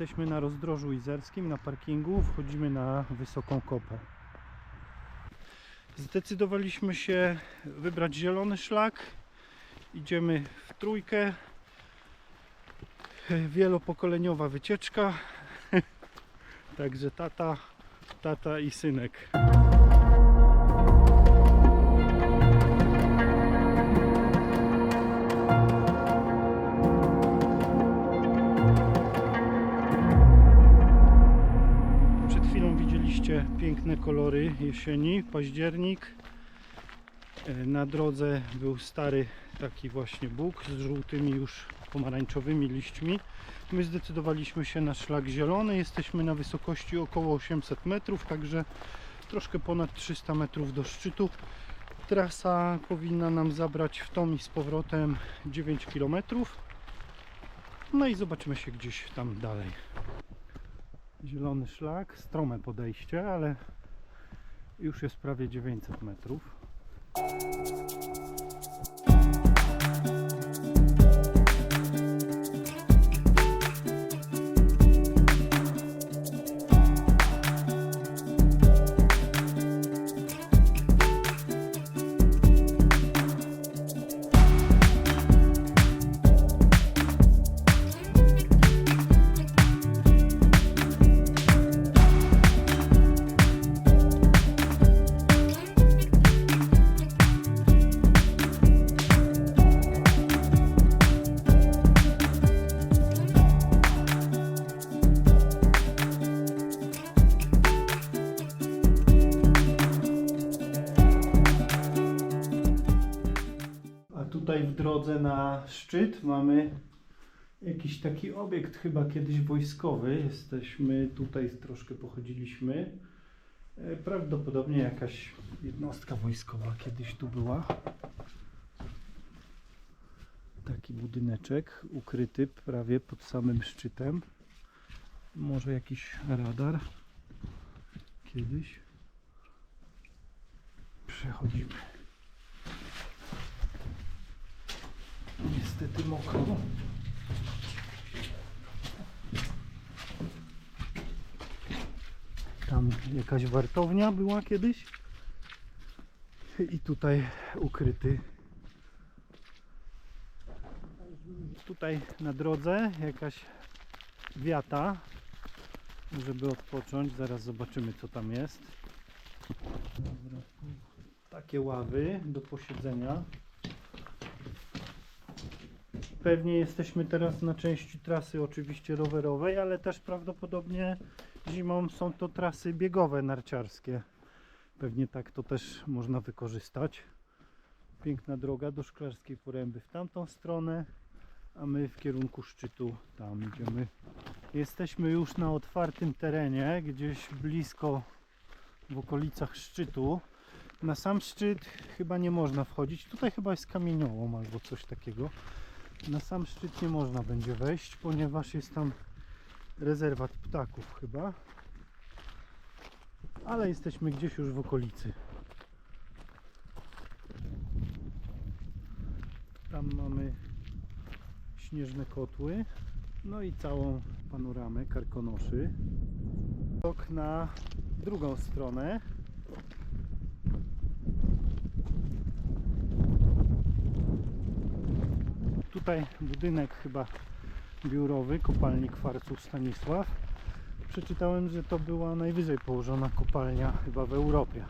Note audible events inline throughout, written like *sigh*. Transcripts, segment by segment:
Jesteśmy na rozdrożu izerskim, na parkingu, wchodzimy na wysoką kopę. Zdecydowaliśmy się wybrać zielony szlak. Idziemy w trójkę. Wielopokoleniowa wycieczka. *laughs* Także tata, tata i synek. Piękne kolory jesieni, październik. E, Na drodze był stary taki właśnie bóg z żółtymi już pomarańczowymi liśćmi. My zdecydowaliśmy się na szlak zielony. Jesteśmy na wysokości około 800 metrów, także troszkę ponad 300 metrów do szczytu. Trasa powinna nam zabrać w tom i z powrotem 9 km. No i zobaczymy się gdzieś tam dalej. Zielony szlak, strome podejście, ale już jest prawie 900 metrów. Tutaj w drodze na szczyt mamy jakiś taki obiekt, chyba kiedyś wojskowy. Jesteśmy tutaj, troszkę pochodziliśmy. E, Prawdopodobnie jakaś jednostka wojskowa kiedyś tu była. Taki budyneczek ukryty prawie pod samym szczytem. Może jakiś radar kiedyś. Przechodzimy. Niestety mokro. Tam jakaś wartownia była kiedyś. I tutaj ukryty. Tutaj na drodze jakaś wiata, żeby odpocząć. Zaraz zobaczymy co tam jest. Takie ławy do posiedzenia. Pewnie jesteśmy teraz na części trasy oczywiście rowerowej, ale też prawdopodobnie zimą są to trasy biegowe narciarskie. Pewnie tak to też można wykorzystać. Piękna droga do Szklarskiej Poręby w tamtą stronę, a my w kierunku szczytu tam idziemy. Jesteśmy już na otwartym terenie, gdzieś blisko w okolicach szczytu. Na sam szczyt chyba nie można wchodzić. Tutaj chyba jest kamieniołom albo coś takiego. Na sam szczyt nie można będzie wejść, ponieważ jest tam rezerwat ptaków chyba. Ale jesteśmy gdzieś już w okolicy. Tam mamy śnieżne kotły. No i całą panoramę Karkonoszy. Tok na drugą stronę. Tutaj budynek chyba biurowy, kopalni kwarcu Stanisław. Przeczytałem, że to była najwyżej położona kopalnia chyba w Europie.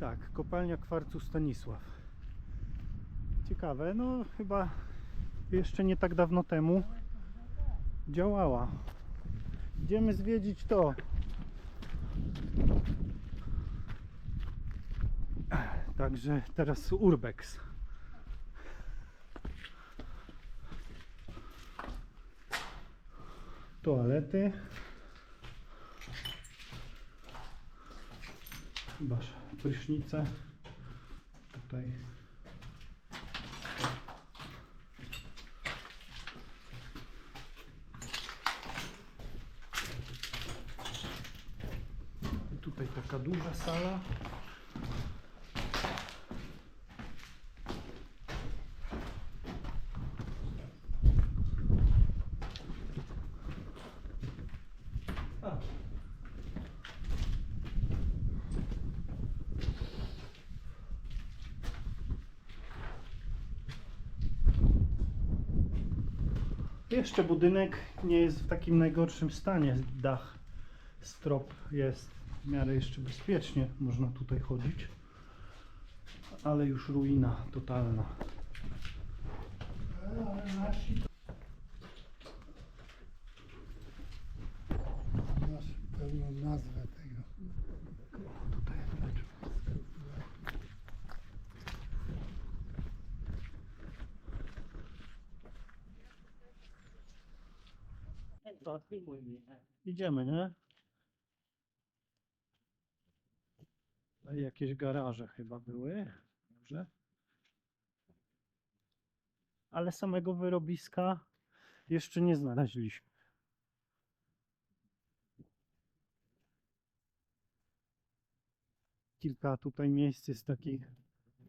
Tak, kopalnia kwarcu Stanisław. Ciekawe, no chyba jeszcze nie tak dawno temu działała. Idziemy zwiedzić to. Także teraz Urbex. Toalety. Chyba prysznice. Tutaj. Tutaj taka duża sala. Jeszcze budynek nie jest w takim najgorszym stanie. Dach, strop jest w miarę jeszcze bezpiecznie. Można tutaj chodzić. Ale już ruina totalna. Ale nasi masz pełną nazwę tego. Tutaj lecz. Idziemy, nie? Tutaj jakieś garaże chyba były. Dobrze. Ale samego wyrobiska jeszcze nie znaleźliśmy. Kilka tutaj miejsc jest takich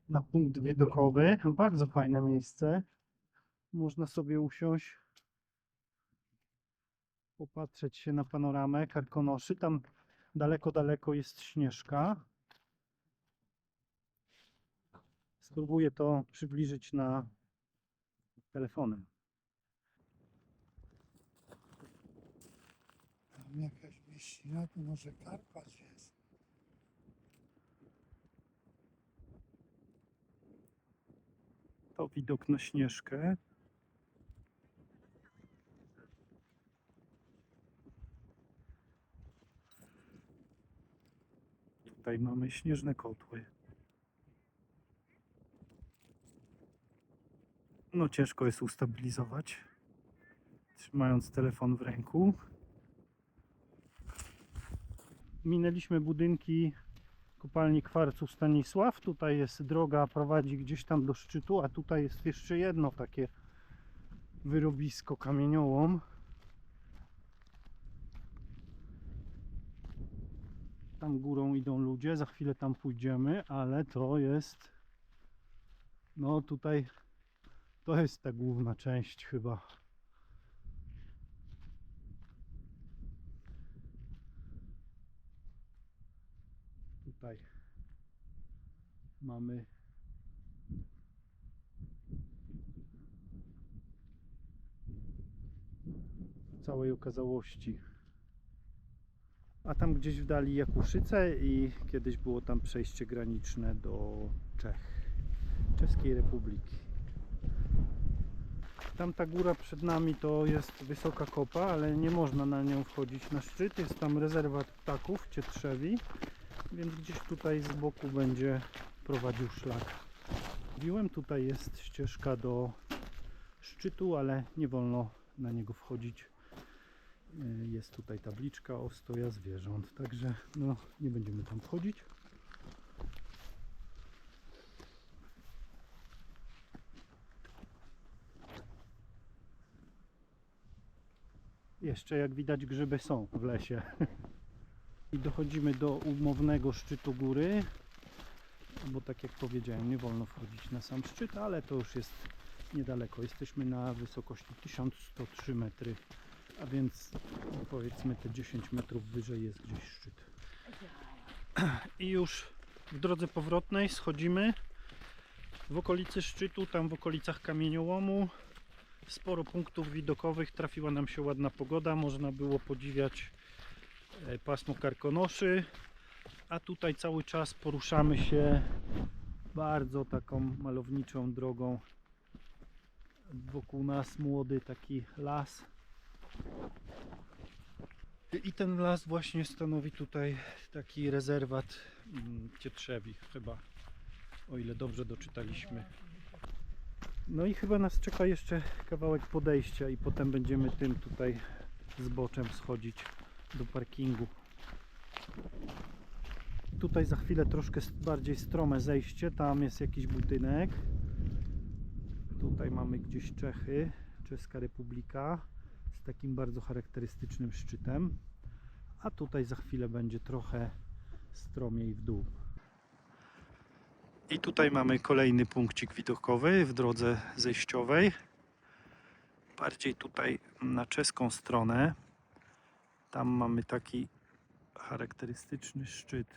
na punkt widokowy. Bardzo fajne miejsce. Można sobie usiąść, popatrzeć się na panoramę Karkonoszy. Tam daleko, daleko jest Śnieżka. Spróbuję to przybliżyć na telefonem. Tam jakaś mieścina, to może Karpacz jest. To widok na Śnieżkę. Tutaj mamy śnieżne kotły. No ciężko jest ustabilizować, trzymając telefon w ręku. Minęliśmy budynki kopalni kwarcu Stanisław. Tutaj jest droga, prowadzi gdzieś tam do szczytu, a tutaj jest jeszcze jedno takie wyrobisko kamieniołom. Tam górą idą ludzie, za chwilę tam pójdziemy, ale to jest no tutaj to jest ta główna część chyba. Tutaj mamy całej okazałości. A tam gdzieś w dali Jakuszyce i kiedyś było tam przejście graniczne do Czech, Czeskiej Republiki. Tamta góra przed nami to jest wysoka kopa, ale nie można na nią wchodzić na szczyt. Jest tam rezerwat ptaków, cietrzewi, więc gdzieś tutaj z boku będzie prowadził szlak. Mówiłem, tutaj jest ścieżka do szczytu, ale nie wolno na niego wchodzić. Yy, Jest tutaj tabliczka o stoja zwierząt, także no, nie będziemy tam wchodzić. Jeszcze jak widać grzyby są w lesie. *laughs* I dochodzimy do umownego szczytu góry. Bo tak jak powiedziałem, nie wolno wchodzić na sam szczyt, ale to już jest niedaleko. Jesteśmy na wysokości 1103 metry, a więc powiedzmy te 10 metrów wyżej jest gdzieś szczyt. I już w drodze powrotnej schodzimy w okolicy szczytu, tam w okolicach kamieniołomu sporo punktów widokowych, trafiła nam się ładna pogoda, można było podziwiać e, pasmo karkonoszy, a tutaj cały czas poruszamy się bardzo taką malowniczą drogą. Wokół nas młody taki las. I ten las właśnie stanowi tutaj taki rezerwat mm, Cietrzewi chyba, o ile dobrze doczytaliśmy. No i chyba nas czeka jeszcze kawałek podejścia i potem będziemy tym tutaj zboczem schodzić do parkingu. Tutaj za chwilę troszkę bardziej strome zejście, tam jest jakiś budynek. Tutaj mamy gdzieś Czechy, Czeska Republika takim bardzo charakterystycznym szczytem. A tutaj za chwilę będzie trochę stromiej w dół. I tutaj mamy kolejny punkcik widokowy w drodze zejściowej. Bardziej tutaj na czeską stronę. Tam mamy taki charakterystyczny szczyt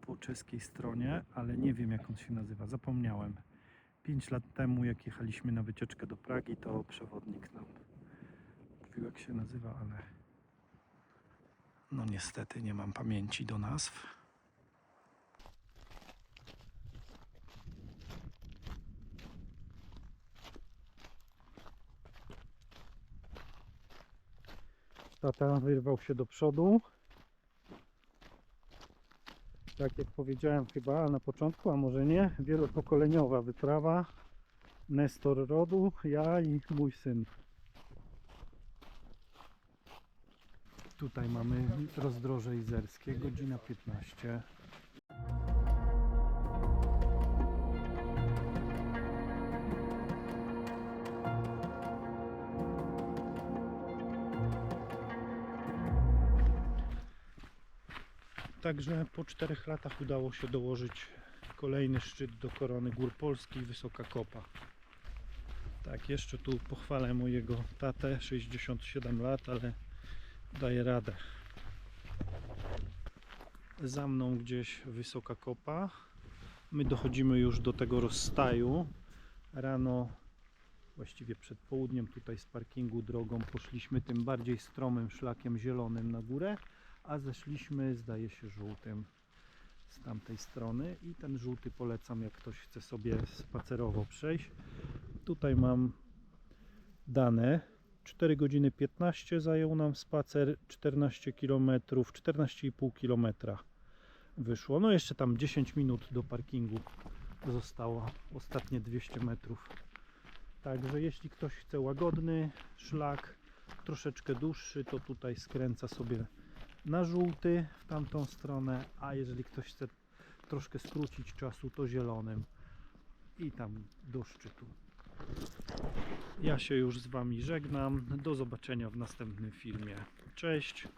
po czeskiej stronie, ale nie wiem jak on się nazywa, zapomniałem. 5 lat temu, jak jechaliśmy na wycieczkę do Pragi, to przewodnik nam mówił, jak się nazywa, ale no niestety nie mam pamięci do nazw. Tata wyrwał się do przodu. Tak jak powiedziałem chyba na początku, a może nie, wielopokoleniowa wyprawa. Nestor rodu, ja i mój syn. Tutaj mamy rozdroże izerskie, godzina 15. Także po czterech latach udało się dołożyć kolejny szczyt do korony gór Polski, Wysoka Kopa. Tak, jeszcze tu pochwalę mojego tatę, 67 lat, ale daje radę. Za mną gdzieś Wysoka Kopa. My dochodzimy już do tego rozstaju. Rano, właściwie przed południem, tutaj z parkingu drogą poszliśmy tym bardziej stromym szlakiem zielonym na górę a zeszliśmy zdaje się żółtym z tamtej strony. I ten żółty polecam jak ktoś chce sobie spacerowo przejść. Tutaj mam dane. 4 godziny 15 zajął nam spacer 14 km 14,5 km wyszło. No jeszcze tam 10 minut do parkingu zostało. Ostatnie 200 metrów. Także jeśli ktoś chce łagodny szlak troszeczkę dłuższy to tutaj skręca sobie na żółty w tamtą stronę, a jeżeli ktoś chce troszkę skrócić czasu, to zielonym i tam do szczytu. Ja się już z Wami żegnam. Do zobaczenia w następnym filmie. Cześć!